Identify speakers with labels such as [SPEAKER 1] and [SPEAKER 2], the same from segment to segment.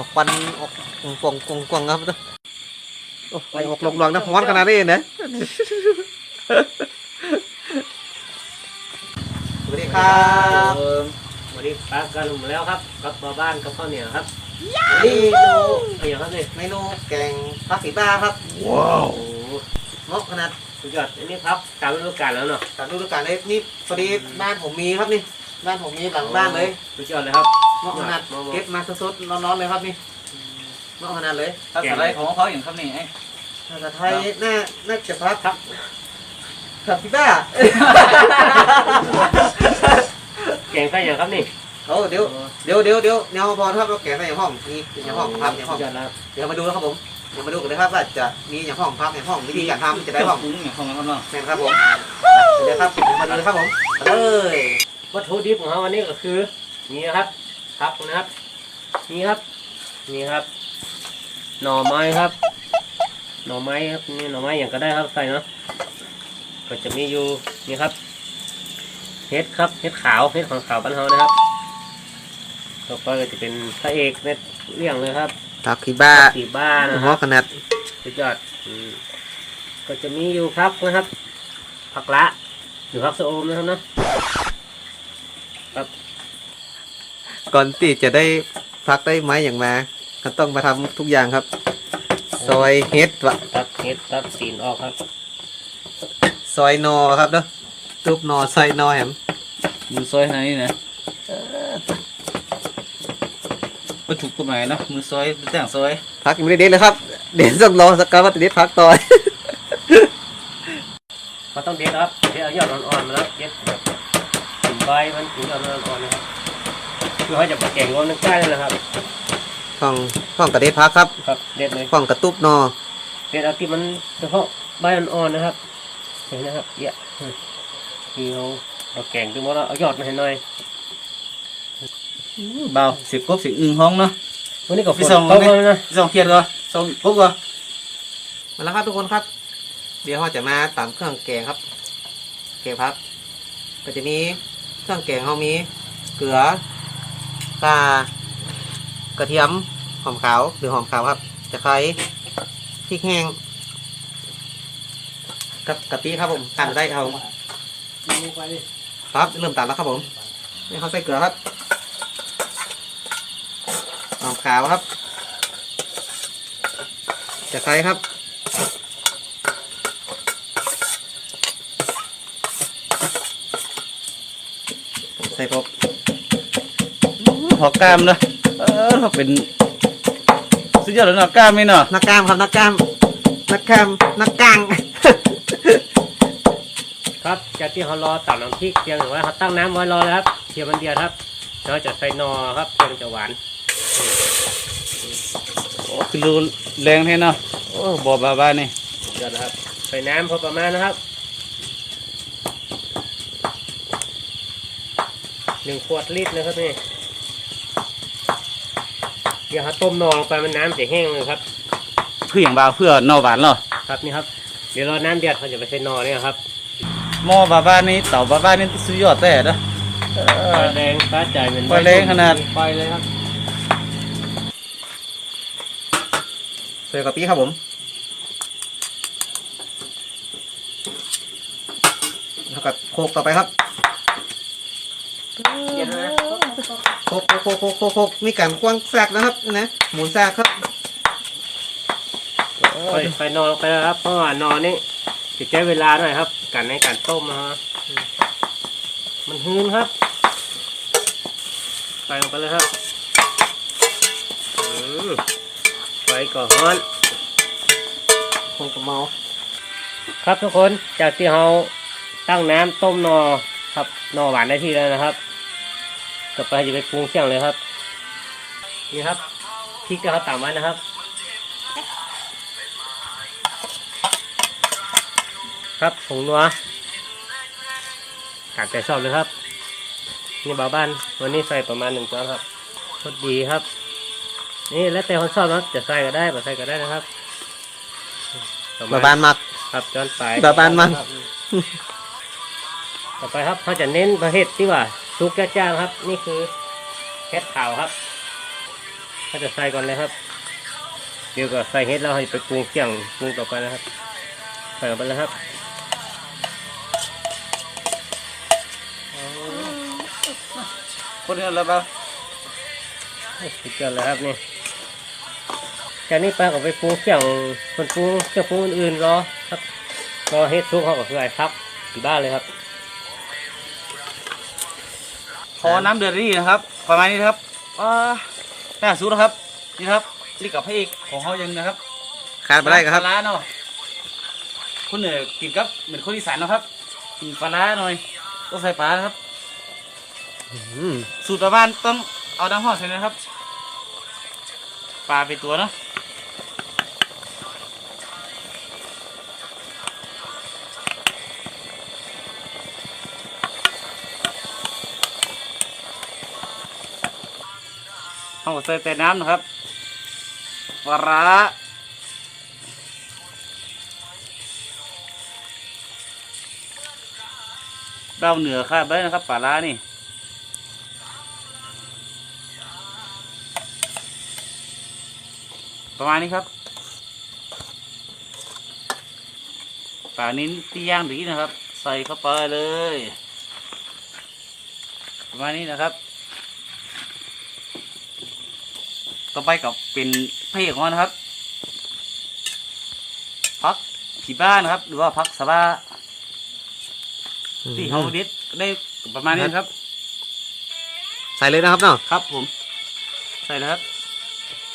[SPEAKER 1] าควันออกกวงกวงกวงครับโอ้ไฟออกหลงๆนะร้อนขนาดนี้นะสวัสดีครับ
[SPEAKER 2] วันนี้ปลากันหมดแล้วครับกับปลาบ้านกับข้าวเหนียวครับ
[SPEAKER 1] นี่ดู
[SPEAKER 2] เอาอย่างครับนี่
[SPEAKER 1] เมนูแกงผักสีบ้าครับ
[SPEAKER 2] โอ้โห
[SPEAKER 1] เหมาะขนาด
[SPEAKER 2] สุดยอดอันนี้ครับตามฤดูกาลแล้วเนาะ
[SPEAKER 1] ตามฤดูกาลเลยนี่พอดีบ้านผมมีครับนี่บ้านผมมีหลังบ้านเลย
[SPEAKER 2] สุดยอดเลยครับ
[SPEAKER 1] เหมาะขนาดเก็บมาสดๆร้อนๆเลยครับนี่เหมาะขนาดเลย
[SPEAKER 3] ภาษาไทยของเขาอย่างครับนี่ไอ้
[SPEAKER 1] ภาษาไทยน่าน่าจะพักครับผักสีบ้า
[SPEAKER 2] แกงไส้อย่างครับนี่
[SPEAKER 1] โอ้เดี๋ยวเดี๋ยวเดี๋ยวเดี๋ยวแนวพอครับเราแกะใส่ห้องนี่ในห้องพับในห้อง
[SPEAKER 2] สุดยอดแล้วครับ
[SPEAKER 1] เดี๋ยวมาดูนะครับผมเดี๋ยวมาดูกันนะครับว่าจะมีอย่างห้องพับในห้องวิธีการทำจะได้ห้อง
[SPEAKER 3] ปรุงอย่างของเขาเนาะ
[SPEAKER 1] แม่นครับผมเดี๋ยวครับเดี๋ยวมาดูนะครับผมเอ้ย
[SPEAKER 2] วัตถุดิบของเราวันนี้ก็คือนี่นะครับ ครับนะครับ นี่ครับ นี่ครับ หน่อไม้ครับ หน่อไม้ครับนี่หน่อไม้อย่างก็ได้ครับใส่เนาะก็จะมีอยู่นี่ครับเห็ดครับเห็ดขาวเห็ดของขาวบ้านเฮานะครับต่อไปก็จะเป็นพระเอกเม็ดเรื่องเลยครับ
[SPEAKER 1] ผักสีบ้า
[SPEAKER 2] สีบ้านะค
[SPEAKER 1] เห
[SPEAKER 2] รับ
[SPEAKER 1] มาะขนาด
[SPEAKER 2] สุดยอดอืมก็จะมีอยู่ครับนะครับผักละหรือผักสะโอมนะครับเนาะ
[SPEAKER 1] ก่อนที่จะได้พักได้ไม้อย่างมาก็ต้องมาทำทุกอย่างครับ ซอยเฮ็ดวะ
[SPEAKER 2] ตัดเห็ดตัดตีนออกครับ
[SPEAKER 1] ซอยนอครับเนาะตุบนอซอยนอแหม
[SPEAKER 3] มือซอยขนาดนี้นะวัตถุกฎหมายเนาะมือซอยแต่งซอย
[SPEAKER 1] พักยังไม่ได้เด็ดเลยครับ เดี๋ยวต้องรอสักการว่าจะเด็ดพักต่อย
[SPEAKER 2] มันต้องเด็ดครับเด็ดเอายอดอ่อนๆมาแล้วเด็ดแบบถึงใบมันถึงยอดอ่อนๆนะ ครับเพื่อให้จะมาแกงรวมน้ำใกล้เลยนะครับ
[SPEAKER 1] ห้องห้องกระเด็ดพักครับ
[SPEAKER 2] ครับเด็ดเลย
[SPEAKER 1] ห้องกระตุบนอ
[SPEAKER 2] เด็ดเอาที่มันเฉพาะใบอ่อนๆนะครับเห็นนะครับเยอะคือเราเราแกงถึงว่าเราเอายอดมาให้หน่อย
[SPEAKER 3] เบาเสียบกบเสียบอึ่งห้องเนาะ
[SPEAKER 2] วันนี้ก็ฝ
[SPEAKER 3] พี่
[SPEAKER 2] น
[SPEAKER 3] ส่ง
[SPEAKER 2] ตก
[SPEAKER 3] มาไหม
[SPEAKER 2] แล้วนะ
[SPEAKER 3] สองเทียนก็สองกบก็
[SPEAKER 1] มาแล้วครับทุกคนครับ เดี๋ยวเราจะมาตามเครื่องแกงครับแกงพักก็จะมีเครื่องแกงเขามีเกลือ ปลากระเทียมหอมขาวหรือหอมขาวครับตะไคร้พริกแห้งกับกะปิครับผมตามได้ครับผมครับเริ่มตามแล้วครับผมนี่เขาใส่เกลือครับหอมขาวครับตะไคร้ครับใส่พวก
[SPEAKER 3] หอกกล้ามเนาะเออเขาเป็นสุดยอดเลยเนาะกล้ามนี่เนาะ
[SPEAKER 1] นักกล้ามครับนักกล้ามนักกล้ามนักกลาง
[SPEAKER 2] ครับจากที่เขารอตักน้ำพริกเตรียมไว้เขาตั้งน้ำไว้รอแล้วครับเทียมมันเดียวครับเราจะใส่นอครับเพื่อมันจะหวาน
[SPEAKER 3] โอ้คือรูแรงแท้เนาะโอ้บ่บาบ้านี่
[SPEAKER 2] เดี๋ยวนะครับใส่น้ำพอประมาณนะครับหนึ่งขวดลิตรนะครับนี่ เดี๋ยวเขาต้มนอลงไปมันน้ำจะแห้งเลยครับ
[SPEAKER 3] เพื่ออย่างบาเพื่อนอหวานเนาะ
[SPEAKER 2] ครับนี่ครับเดี๋ยวรอน้ำเดือดเขาจะไปใส่นอเนี่ยครับ
[SPEAKER 3] หม้อบาบ้านี่เต่าบาบ้านี่สุดยอดแต่เนาะเอ
[SPEAKER 2] ไฟ
[SPEAKER 3] อ
[SPEAKER 2] แรงฟ้าจ่ายเหมือน
[SPEAKER 3] ไฟแรงขนาด
[SPEAKER 2] ไฟเลยครับ
[SPEAKER 1] ใส่กะปิครับผมแล้วก็โคกต่อไปครับ
[SPEAKER 2] เดี๋ยวนะ
[SPEAKER 1] โคกโคกโคกโคกโคกมีการกว้างแซกนะครับนะหมุนแซกครับ
[SPEAKER 2] ไฟไฟนอลงไปแล้วครับเพราะว่านอนี่จะใช้เวลาหน่อยครับกันในการต้มนะฮะมันหืนครับใส่ลงไปเลยครับอืมไฟก่อนร้อน
[SPEAKER 1] คงกระเมา
[SPEAKER 2] ครับทุกคนจากที่เราตั้งน้ำต้มนอครับนอหวานได้ที่แล้วนะครับ ต่อไปจะไปปรุงเครื่องเลยครับ นี่ครับพริกนะครับตามไว้นะครับครับผงนัวกัดแต่ชอบเลยครับ นี่บ่าวบ้าน วันนี้ใส่ประมาณหนึ่งช้อนครับพอดีครับ นี่แล้วแต่คนชอบนะครับจะใส่ก็ได้ไม่ใส่ก็ได้นะครับประม
[SPEAKER 1] บา
[SPEAKER 2] ณ
[SPEAKER 1] บานมัก
[SPEAKER 2] ครับจอนไป
[SPEAKER 1] แบบบ้านมัน
[SPEAKER 2] ครับต่อไปครับเขาจะเน้นประเภทที่ว่า ซุกจ้างๆครับ นี่คือเห็ดขาวครับถ้าจะใส่ก่อนเลยครับ เดี๋ยวก็ใส่เห็ดแล้วให้ไปปรุงเกี่ยงปรุงต่อไปนะครับใส่ลงไปเลยครับ
[SPEAKER 3] คนนี้แล้วเปล่า
[SPEAKER 2] สุดยอดเลยครับนี่จากนี้ไปก็ไปปรุงเครื่องคนปรุงเครื่องปรุงอื่นๆรอครับรอเฮ็ดซุปเขาก็คือไอ้ครับที่บ้านเลยครับ
[SPEAKER 3] อน้ำเดือดนี่นะครับ ประมาณนี้นะครับว้าน่าสู้นะครับ นี่ครับนี่กับพระเอกของเขายังนะครับ
[SPEAKER 1] ขาดไปได้ครับ
[SPEAKER 3] ปลาร้าเนาะคนเหนือกินกับเหมือนคนอีสานเนาะครับกินปลาร้าหน่อยต้องใส่ปลานะครับ
[SPEAKER 1] อืม
[SPEAKER 3] สูตรประมาณต้องเอาน้ำห่อใส่นะครับปลาเป็นตัวเนาะ เอาใส่แต่น้ำนะครับปลาร้าดาเหนือคาดไว้นะครับปลาร้านี่ประมาณนี้ครับปลานิ้นที่ย่างดีนะครับ ใส่เข้าไปเลย ประมาณนี้นะครับ ต่อไปกับเป็นพระเอกของเรานะครับพักผีบ้านนะครับ หรือว่าพักสะบ้าที่เขาดิดได้ประมาณนี้นะครับ
[SPEAKER 1] ใส่เลยนะครับเนาะ
[SPEAKER 3] ครับ ผม ใส่นะครับ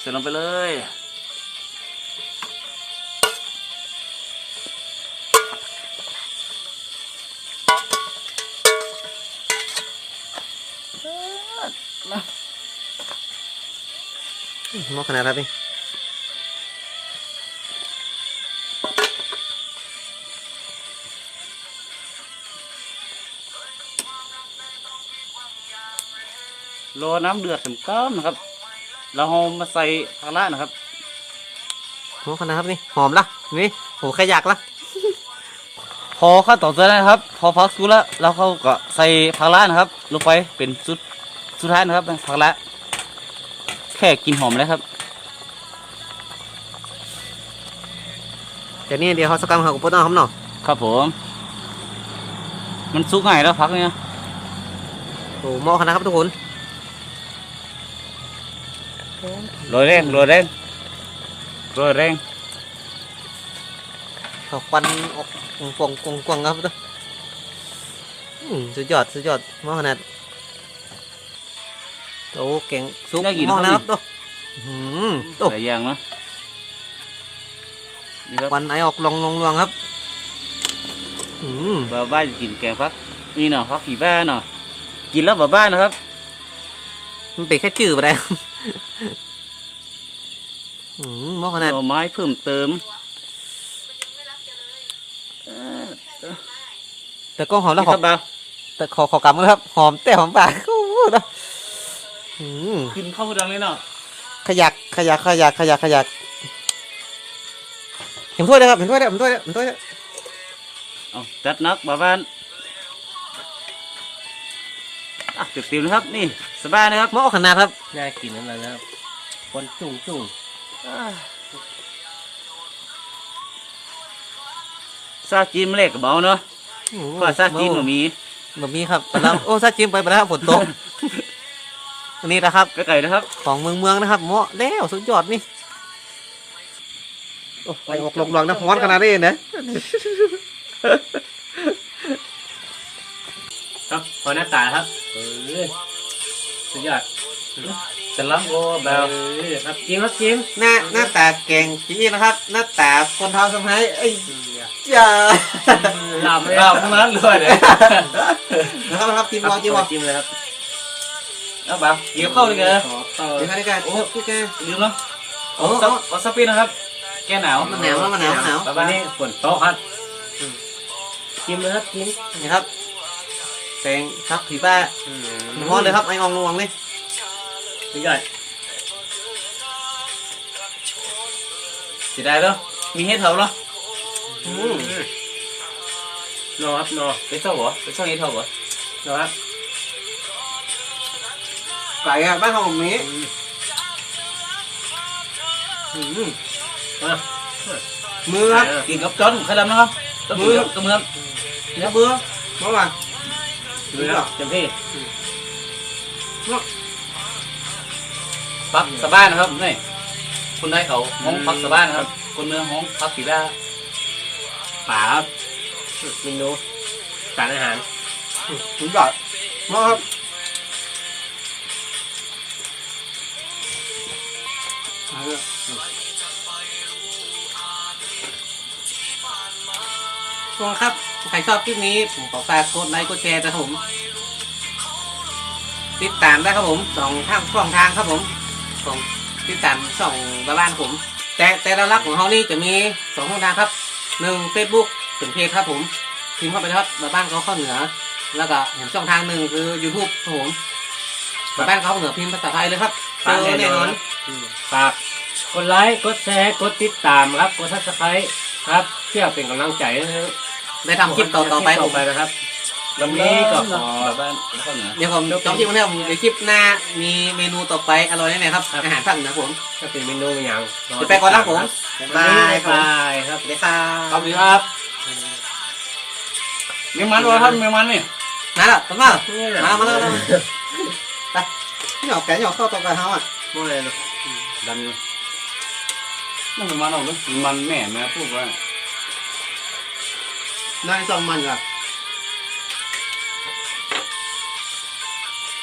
[SPEAKER 3] เสร็จลงไปเลย
[SPEAKER 1] ห มอขนาดครับนี่
[SPEAKER 3] รอน้ำเดือดถึงก้ามนะครับเราเอามาใส่ภาระนะครับ
[SPEAKER 1] หมอขนาดครับนี่หอมละนี่โหแค่อยากละ
[SPEAKER 3] พอขั้นตอนสุดท้ายนะครับ พอพักสุดแล้วเราเขาก็ใส่ภาระนะครับลงไปเป็นสุดสุดท้ายนะครับภาระแค่กลินหอมแล้วครับ
[SPEAKER 1] แต่นี่เดี๋ยวเขาสกัดเขากับโปรตองครับเนาะ
[SPEAKER 3] ครับผม มันสุกง่ายแล้วพักเนี่ย
[SPEAKER 1] โอ้หมอขนาดครับทุกคน
[SPEAKER 3] โรยแรงโรยแรงโรยแรง
[SPEAKER 1] เขาควันออกกวงกวงกวงครับทุกอืมสุดยอดสุดยอดหมอขนาด โอ้เก่งซุปหมอขนาดครับตัวอืมโอ้
[SPEAKER 3] หลายอย่างเนาะนี่ครับ
[SPEAKER 1] ควันไอออกลองลองลวงครับอืม
[SPEAKER 3] บ่าวบ้านกินแกงฟักนี่เนาะฟักผีบ้านเนาะกินแล้วบ่าวบ้านนะครับ
[SPEAKER 1] มันเป็นแค่จืดไปได้ครับอืมหมอขนาด
[SPEAKER 3] หน่อไม้เพิ่มเติม
[SPEAKER 1] แต่ก็หอมแล้ว
[SPEAKER 3] นี่
[SPEAKER 1] หอ
[SPEAKER 3] ค
[SPEAKER 1] ม
[SPEAKER 3] รับบ่าว
[SPEAKER 1] แต่ขอขอกำกันครับ หอมแต่หอมปากโอ้โหนะอืม
[SPEAKER 3] กินข้าวดังเลยเนาะ
[SPEAKER 1] ขยักขยักขยักขยักขยักเห็นถ้วยเลยครับเห็นถ้วยเลยเห็นถ้วยเลยเห็นถ้วยเลย
[SPEAKER 3] เอาจัดนักบ่าวบ้านอะเต็มๆนะครับ นี่สบายนะครับ
[SPEAKER 1] หม้อขนาดครับ
[SPEAKER 2] น่ากินนั่นแหละนะครับคนจุ่งจุ่ง
[SPEAKER 3] ซาจิ้มเล็กกับเบาเนาะ
[SPEAKER 1] โอ้โห
[SPEAKER 3] ก็ซาจิ้มก็มี
[SPEAKER 1] บะหมี่ครับไปแล้วโอ้ซาจิ้มไปไปแล้วฝนตก อันนี้นะครับ
[SPEAKER 3] ไก่นะครับ
[SPEAKER 1] ของเมืองเมืองนะครับเหมาะแล้วสุดยอดนี่โอ้ไปออกลงหลังนะฮ้อนขนาดนี้นะ
[SPEAKER 2] ครับพอหน้าตาครับเออสุดยอด
[SPEAKER 3] จะล้ำโอ้แบ
[SPEAKER 2] เอบอครับจิ้มครับจิ้ม
[SPEAKER 1] หน้าหน้าตาเก่งพี่นะครับ หน้าตาคนเท้าสมัยเอ้ยจ้า
[SPEAKER 2] หลับเลย
[SPEAKER 3] เราทั้งนั้นเลยเนี่ย
[SPEAKER 1] นะครับนะครับทีมรอทีมรอ
[SPEAKER 2] จิ้มเลยครับ
[SPEAKER 3] เอาแบบเกี่ยวเข้าเลยแก
[SPEAKER 2] ขอต่อ
[SPEAKER 1] เดี๋ยวกันเดี๋ยวกันโอ้พี่แก
[SPEAKER 3] ลืมเนาะ
[SPEAKER 1] โอ้
[SPEAKER 3] เอาซับเอาซับปีนะครับ แกหนาว
[SPEAKER 1] มันหนาวแล้วมันหนาวมันหนาว
[SPEAKER 2] วันนี้ฝนตกครับจิ้มเลยครับจิ้ม
[SPEAKER 1] นี่ครับแตงครับผีบ้ามันฮ้อนเลยครับไออองลวงนี่
[SPEAKER 2] สุดยอด
[SPEAKER 3] เสียดายเนาะมีเฮ็ดเถาเนาะ
[SPEAKER 2] อืมนอครับนอ
[SPEAKER 3] ไปเท่าหัวไปเท่าเฮ็ดเถาหัวน
[SPEAKER 2] อครับ
[SPEAKER 1] ไก่อะบ้านของผมนี้อืม
[SPEAKER 2] อะ
[SPEAKER 1] มือครับ
[SPEAKER 3] กินกับจอนไข่ดำนะครับต้องกินกับกับมือครับ
[SPEAKER 1] เนื้อเบื่อเมื่อวาน
[SPEAKER 2] ดูนะเต็มที่
[SPEAKER 3] ปักสะบ้านนะครับนี่คนไทยเขาห้องปักสะบ้านนะครับ คนเมืองห้องปักสีดาป่าครับ
[SPEAKER 2] เมนูสารอาหาร
[SPEAKER 1] สุดยอดมากครับ ทุกคนครับ ใครชอบคลิปนี้ ผมขอฝากกดไลค์กดแชร์นะครับผม ติดตามได้ครับผมสองทางสองทางครับผมสองติดตามสองบ้านผม แต่แต่ละรักของเขานี่จะมีสองช่องทางครับหนึ่งเฟซบุ๊กเป็นเพจครับผมพิมพ์เข้าไปครับบ้านเขาข้าเหนือ แล้วก็เห็นช่องทางหนึ่งคือ YouTube ครับผม บ้านเขาเหนือพิมพ์ภาษาไทยเลยครับเจอแน่นอน
[SPEAKER 2] ฝากกดไลค์กดแชร์กดติดตามครับกดซับสไครต์ครับเพื่อเป็นกำลังใจนะครับ
[SPEAKER 1] ได้ทำคลิปต่อต่อไปผ
[SPEAKER 2] ต่อ
[SPEAKER 1] ม
[SPEAKER 2] ไปนะครับวันนี้ก็ขอ
[SPEAKER 3] แบบบ้านแล้วก็เหนือ
[SPEAKER 1] เดี๋ยวผมจองคลิปมาแล้วเดี๋ยวคลิปหน้ามีเมนูต่อไปอร่อยแน่ๆครับอาหารภาคเหนือผม
[SPEAKER 2] จะเป็นเมนูอย่าง
[SPEAKER 1] เดี๋ยวไปก่อนนะผม
[SPEAKER 2] บายบายครับ
[SPEAKER 1] สวัสดีครั
[SPEAKER 3] ครับบดีครับมีมันวะครับมีมันนี่
[SPEAKER 1] มาแล้วมาแล้วมาแล้วมาแล้วไป หยอกแกหยอกเข้าต่อไปเขาอะ
[SPEAKER 2] โม่เลยนะ
[SPEAKER 3] ดันเลยนั่นมีมันเอาหรือมีมันแม่แม่พูดว่า
[SPEAKER 1] นายซองมันก่อน